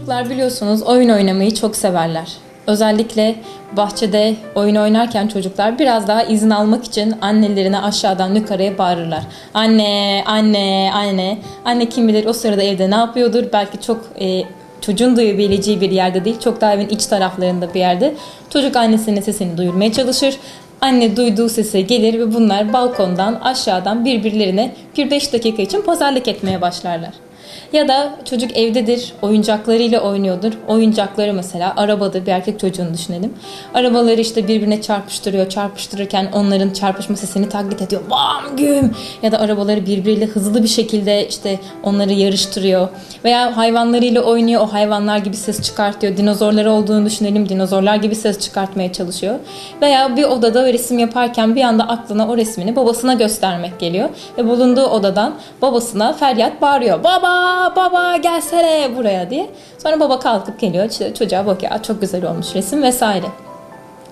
Çocuklar biliyorsunuz oyun oynamayı çok severler. Özellikle bahçede oyun oynarken çocuklar biraz daha izin almak için annelerine aşağıdan yukarıya bağırırlar. Anne, anne, anne. Anne kim bilir o sırada evde ne yapıyordur? Belki çok e, çocuğun duyabileceği bir yerde değil, çok daha evin iç taraflarında bir yerde. Çocuk annesinin sesini duyurmaya çalışır. Anne duyduğu sese gelir ve bunlar balkondan aşağıdan birbirlerine bir beş dakika için pazarlık etmeye başlarlar. Ya da çocuk evdedir, oyuncaklarıyla oynuyordur. Oyuncakları mesela arabada bir erkek çocuğunu düşünelim. Arabaları işte birbirine çarpıştırıyor. Çarpıştırırken onların çarpışma sesini taklit ediyor. Bam güm! Ya da arabaları birbiriyle hızlı bir şekilde işte onları yarıştırıyor. Veya hayvanlarıyla oynuyor. O hayvanlar gibi ses çıkartıyor. Dinozorları olduğunu düşünelim. Dinozorlar gibi ses çıkartmaya çalışıyor. Veya bir odada resim yaparken bir anda aklına o resmini babasına göstermek geliyor. Ve bulunduğu odadan babasına feryat bağırıyor. Baba baba gelsene buraya diye. Sonra baba kalkıp geliyor işte çocuğa bakıyor "Aa, çok güzel olmuş resim vesaire.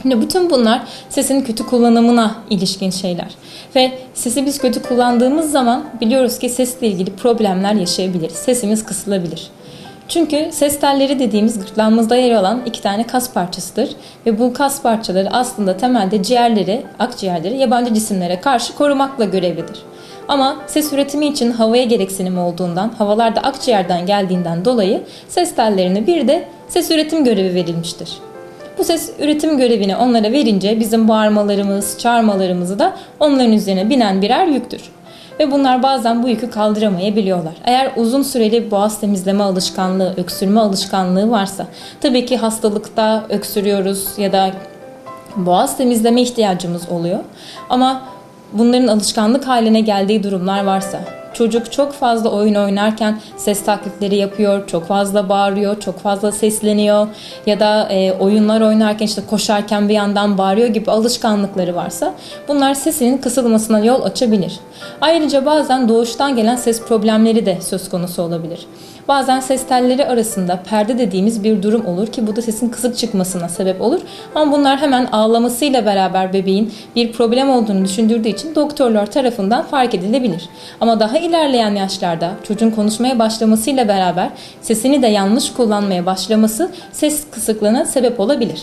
Şimdi bütün bunlar sesin kötü kullanımına ilişkin şeyler. Ve sesi biz kötü kullandığımız zaman biliyoruz ki sesle ilgili problemler yaşayabiliriz. Sesimiz kısılabilir. Çünkü ses telleri dediğimiz gırtlağımızda yer alan iki tane kas parçasıdır. Ve bu kas parçaları aslında temelde ciğerleri, akciğerleri yabancı cisimlere karşı korumakla görevlidir. Ama ses üretimi için havaya gereksinim olduğundan, havalar da akciğerden geldiğinden dolayı ses tellerine bir de ses üretim görevi verilmiştir. Bu ses üretim görevini onlara verince bizim bağırmalarımız, çağırmalarımızı da onların üzerine binen birer yüktür. Ve bunlar bazen bu yükü kaldıramayabiliyorlar. Eğer uzun süreli boğaz temizleme alışkanlığı, öksürme alışkanlığı varsa, tabii ki hastalıkta öksürüyoruz ya da boğaz temizleme ihtiyacımız oluyor. Ama bunların alışkanlık haline geldiği durumlar varsa, çocuk çok fazla oyun oynarken ses taklitleri yapıyor, çok fazla bağırıyor, çok fazla sesleniyor ya da e, oyunlar oynarken işte koşarken bir yandan bağırıyor gibi alışkanlıkları varsa bunlar sesinin kısılmasına yol açabilir. Ayrıca bazen doğuştan gelen ses problemleri de söz konusu olabilir. Bazen ses telleri arasında perde dediğimiz bir durum olur ki bu da sesin kısık çıkmasına sebep olur. Ama bunlar hemen ağlamasıyla beraber bebeğin bir problem olduğunu düşündürdüğü için doktorlar tarafından fark edilebilir. Ama daha ilerleyen yaşlarda çocuğun konuşmaya başlamasıyla beraber sesini de yanlış kullanmaya başlaması ses kısıklığına sebep olabilir.